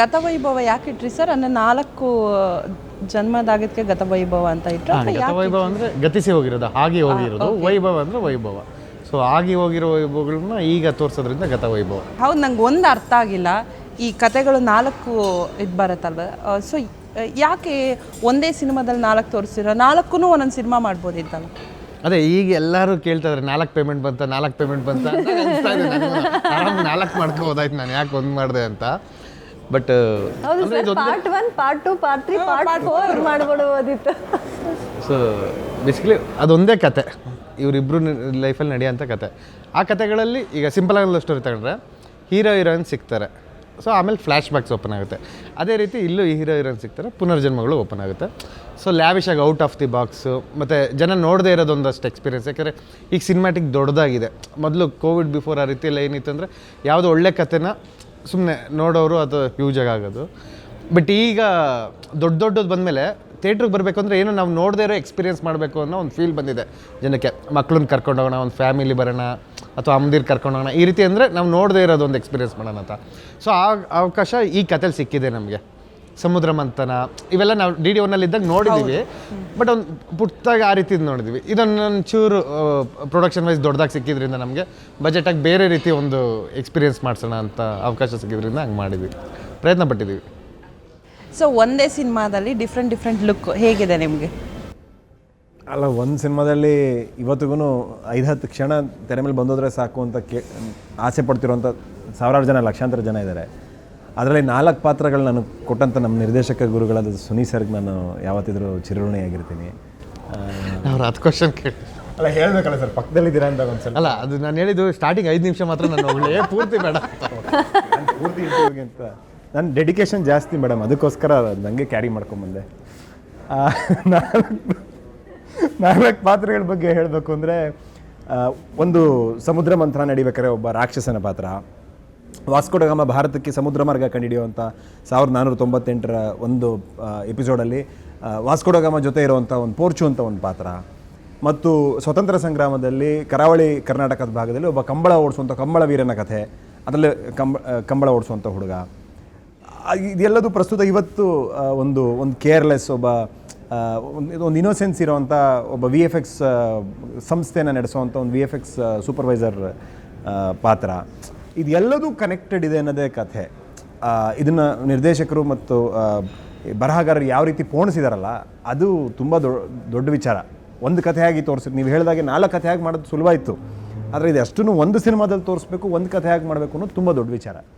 ಗತವೈಭವ ಯಾಕೆ ಇಟ್ರಿ ಸರ್? ಅಂದ್ರೆ ನಾಲ್ಕು ಜನ್ಮದಾಗಕ್ಕೆ ಗತವೈಭವ ಅಂತ ಇಟ್ರು ಅಥವಾ ಅಂದ್ರೆ ವೈಭವ ಅಂದರೆ ಗತಿಸಿ ಹೋಗಿರೋದು ಹಾಗೆ ಹೋಗಿರೋದು ವೈಭವ ಅಂದ್ರೆ ವೈಭವ. ಸೊ ಆಗಿ ಹೋಗಿರೋ ವೈಭವಗಳನ್ನ ಈಗ ತೋರಿಸೋದ್ರಿಂದ ಗತವೈಭವ. ಹೌದು ನಂಗೆ ಒಂದು ಅರ್ಥ ಆಗಿಲ್ಲ. ಈ ಕತೆಗಳು ನಾಲ್ಕು ಇದು ಬರುತ್ತಲ್ವ? ಸೊ ಯಾಕೆ ಒಂದೇ ಸಿನಿಮಾದಲ್ಲಿ ನಾಲ್ಕು ತೋರಿಸಿರೋ? ನಾಲ್ಕು ಒಂದೊಂದು ಸಿನಿಮಾ ಮಾಡ್ಬೋದಿತ್ತಲ್ಲ ಅದೇ ಈಗ ಎಲ್ಲರೂ ಕೇಳ್ತಾ ಇದಾರೆ ನಾಲ್ಕು ಪೇಮೆಂಟ್ ಬಂತ ನಾಲ್ಕು ಪೇಮೆಂಟ್ ಬಂತ ಅಂತ ಅನ್ಸ್ತಾ ಇದೆ ನನಗೂ. ಆರಾಮ್ ನಾಲ್ಕು ಮಾಡ್ಕೋಬೋದಾಯ್ತು ನಾನು ಯಾಕೆ ಒಂದು ಮಾಡಿದೆ ಅಂತ. But part one part two part three part four ಮಾಡ್ಬಿಡ್ಬೋದಿತ್ತು so basically ಅದೊಂದೇ ಕತೆ. ಇವರಿಬ್ಬರು ಲೈಫಲ್ಲಿ ನಡೆಯೋಂಥ ಕತೆ. ಆ ಕತೆಗಳಲ್ಲಿ ಈಗ ಸಿಂಪಲ್ ಆಗಿ ಸ್ಟೋರಿ ತಗೊಂಡ್ರೆ ಹೀರೋ ಹೀರೋಯಿನ್ ಸಿಗ್ತಾರೆ. ಸೊ ಆಮೇಲೆ ಫ್ಲ್ಯಾಶ್ ಬ್ಯಾಕ್ಸ್ ಓಪನ್ ಆಗುತ್ತೆ. ಅದೇ ರೀತಿ ಇಲ್ಲೂ ಈ ಹೀರೋ ಹೀರೋಯಿನ್ ಸಿಗ್ತಾರೆ ಪುನರ್ಜನ್ಮಗಳು ಓಪನ್ ಆಗುತ್ತೆ. ಸೊ ಲ್ಯಾವಿಶ್ ಆಗಿ ಔಟ್ ಆಫ್ ದಿ ಬಾಕ್ಸು ಮತ್ತು ಜನ ನೋಡದೇ ಇರೋದೊಂದಷ್ಟು ಎಕ್ಸ್ಪೀರಿಯೆನ್ಸ್ ಎಕ್ಸ್ಪೀರಿಯನ್ಸ್ ಯಾಕಂದರೆ ಈಗ ಸಿನಿಮ್ಯಾಟಿಕ್ ದೊಡ್ಡದಾಗಿದೆ. ಮೊದಲು ಕೋವಿಡ್ ಬಿಫೋರ್ ಆ ರೀತಿಯೆಲ್ಲ ಏನಿತ್ತು ಅಂದರೆ ಯಾವುದೋ ಒಳ್ಳೆ ಕತೆನ ಸುಮ್ಮನೆ ನೋಡೋರು ಅದು ಯೂಜಾಗಿ ಆಗೋದು. ಬಟ್ ಈಗ ದೊಡ್ಡ ದೊಡ್ಡದು ಬಂದಮೇಲೆ ಥಿಯೇಟ್ರಿಗೆ ಬರಬೇಕು ಅಂದರೆ ಏನೋ ನಾವು ನೋಡದೇ ಇರೋ ಎಕ್ಸ್ಪೀರಿಯನ್ಸ್ ಮಾಡಬೇಕು ಅನ್ನೋ ಒಂದು ಫೀಲ್ ಬಂದಿದೆ. ಜನಕ್ಕೆ ಮಕ್ಳನ್ನ ಕರ್ಕೊಂಡು ಹೋಗೋಣ, ಒಂದು ಫ್ಯಾಮಿಲಿ ಬರೋಣ, ಅಥವಾ ಅಮ್ಮದಿರ್ ಕರ್ಕೊಂಡು ಹೋಗೋಣ ಈ ರೀತಿ ಅಂದರೆ ನಾವು ನೋಡದೇ ಇರೋದು ಒಂದು ಎಕ್ಸ್ಪೀರಿಯನ್ಸ್ ಮಾಡೋಣ ಅಂತ ಸೊ ಆ ಅವಕಾಶ ಈ ಕಥೆಲಿ ಸಿಕ್ಕಿದೆ ನಮಗೆ. ಸಮುದ್ರ ಮಂಥನ ಇವೆಲ್ಲ ನಾವು ಡಿ ಡಿ ಒನ್ನಲ್ಲಿ ಇದ್ದಾಗ ನೋಡಿದ್ದೀವಿ ಬಟ್ ಒಂದು ಪುಟ್ಟಾಗಿ ಆ ರೀತಿ ನೋಡಿದ್ವಿ. ಇದೊಂದು ಚೂರು ಪ್ರೊಡಕ್ಷನ್ ವೈಸ್ ದೊಡ್ಡದಾಗಿ ಸಿಕ್ಕಿದ್ರಿಂದ ನಮಗೆ ಬಜೆಟಾಗಿ ಬೇರೆ ರೀತಿ ಒಂದು ಎಕ್ಸ್ಪೀರಿಯೆನ್ಸ್ ಮಾಡಿಸೋಣ ಅಂತ ಅವಕಾಶ ಸಿಕ್ಕಿದ್ರಿಂದ ಹಂಗೆ ಮಾಡಿದ್ವಿ. ಪ್ರಯತ್ನ ಪಟ್ಟಿದ್ದೀವಿ ಸೊ ಒಂದೇ ಸಿನಿಮಾದಲ್ಲಿ ಡಿಫ್ರೆಂಟ್ ಡಿಫ್ರೆಂಟ್ ಲುಕ್ ಹೇಗಿದೆ ನಿಮಗೆ? ಅಲ್ಲ ಒಂದು ಸಿನಿಮಾದಲ್ಲಿ ಇವತ್ತಿಗೂ ಐದು ಹತ್ತು ಕ್ಷಣ ತೆರೆ ಮೇಲೆ ಬಂದೋದ್ರೆ ಸಾಕು ಅಂತ ಕೇ ಆಸೆ ಪಡ್ತಿರೋಂಥ ಸಾವಿರಾರು ಜನ ಲಕ್ಷಾಂತರ ಜನ ಇದ್ದಾರೆ ಅದರಲ್ಲಿ ನಾಲ್ಕು ಪಾತ್ರಗಳು ನಾನು ಕೊಟ್ಟಂಥ ನಮ್ಮ ನಿರ್ದೇಶಕ ಗುರುಗಳಾದ ಸುನಿ ಸರ್ಗೆ ನಾನು ಯಾವತ್ತಿದ್ರೂ ಚಿರಋಣಿಯಾಗಿರ್ತೀನಿ. ಅವ್ರು ಅದು ಕ್ವಶನ್ ಕೇಳಿ. ಅಲ್ಲ ಹೇಳ್ಬೇಕಲ್ಲ ಸರ್ ಪಕ್ಕದಲ್ಲಿದ್ದೀರಾ ಅಂತ ಒಂದ್ಸಲ. ಅಲ್ಲ ಅದು ನಾನು ಹೇಳಿದ್ದು ಸ್ಟಾರ್ಟಿಂಗ್ ಐದು ನಿಮಿಷ ಮಾತ್ರ ನಾನು ಒಳ್ಳೆಯ ಪೂರ್ತಿ ಬೇಡ ಅಂತ. ಪೂರ್ತಿ ಅಂತ ನನ್ನ ಡೆಡಿಕೇಶನ್ ಜಾಸ್ತಿ ಮೇಡಮ್ ಅದಕ್ಕೋಸ್ಕರ ನನಗೆ ಕ್ಯಾರಿ ಮಾಡ್ಕೊಂಬಂದೆ. ನಾಲ್ಕು ನಾಲ್ಕು ಪಾತ್ರಗಳ ಬಗ್ಗೆ ಹೇಳಬೇಕು ಅಂದರೆ ಒಂದು ಸಮುದ್ರ ಮಂತ್ರ ನಡಿಬೇಕಾದ್ರೆ ಒಬ್ಬ ರಾಕ್ಷಸನ ಪಾತ್ರ. ವಾಸ್ಕೋಡಗಾಮ ಭಾರತಕ್ಕೆ ಸಮುದ್ರ ಮಾರ್ಗ ಕಂಡುಹಿಡಿಯುವಂಥ ಸಾವಿರದ ನಾನ್ನೂರ ತೊಂಬತ್ತೆಂಟರ ಒಂದು ಎಪಿಸೋಡಲ್ಲಿ ವಾಸ್ಕೋಡಗಾಮ ಜೊತೆ ಇರುವಂಥ ಒಂದು ಪೋರ್ಚು ಅಂತ ಒಂದು ಪಾತ್ರ. ಮತ್ತು ಸ್ವತಂತ್ರ ಸಂಗ್ರಾಮದಲ್ಲಿ ಕರಾವಳಿ ಕರ್ನಾಟಕದ ಭಾಗದಲ್ಲಿ ಒಬ್ಬ ಕಂಬಳ ಓಡಿಸುವಂಥ ಕಂಬಳ ವೀರನ ಕಥೆ. ಅದರಲ್ಲಿ ಕಂಬ ಕಂಬಳ ಓಡಿಸುವಂಥ ಹುಡುಗ. ಇದೆಲ್ಲದು ಪ್ರಸ್ತುತ ಇವತ್ತು ಒಂದು ಒಂದು ಕೇರ್ಲೆಸ್ ಒಬ್ಬ ಒಂದು ಇನೋಸೆನ್ಸ್ ಇರೋವಂಥ ಒಬ್ಬ ವಿ ಎಫ್ ಎಕ್ಸ್ ಸಂಸ್ಥೆನ ನಡೆಸುವಂಥ ಒಂದು ವಿ ಎಫ್ ಎಕ್ಸ್ ಸೂಪರ್ವೈಸರ್ ಪಾತ್ರ. ಇದೆಲ್ಲದೂ ಕನೆಕ್ಟೆಡ್ ಇದೆ ಅನ್ನೋದೇ ಕಥೆ. ಇದನ್ನು ನಿರ್ದೇಶಕರು ಮತ್ತು ಬರಹಗಾರರು ಯಾವ ರೀತಿ ಪೋಣಿಸಿದಾರಲ್ಲ, ಅದು ತುಂಬ ದೊಡ್ಡ ವಿಚಾರ. ಒಂದು ಕಥೆಯಾಗಿ ತೋರಿಸಿ ನೀವು ಹೇಳಿದಾಗೆ ನಾಲ್ಕು ಕಥೆಯಾಗಿ ಮಾಡೋದು ಸುಲಭ ಇತ್ತು ಆದರೆ ಇದು ಅಷ್ಟೂ ಒಂದು ಸಿನಿಮಾದಲ್ಲಿ ತೋರಿಸ್ಬೇಕು, ಒಂದು ಕಥೆಯಾಗಿ ಮಾಡಬೇಕು ಅನ್ನೋದು ತುಂಬ ದೊಡ್ಡ ವಿಚಾರ.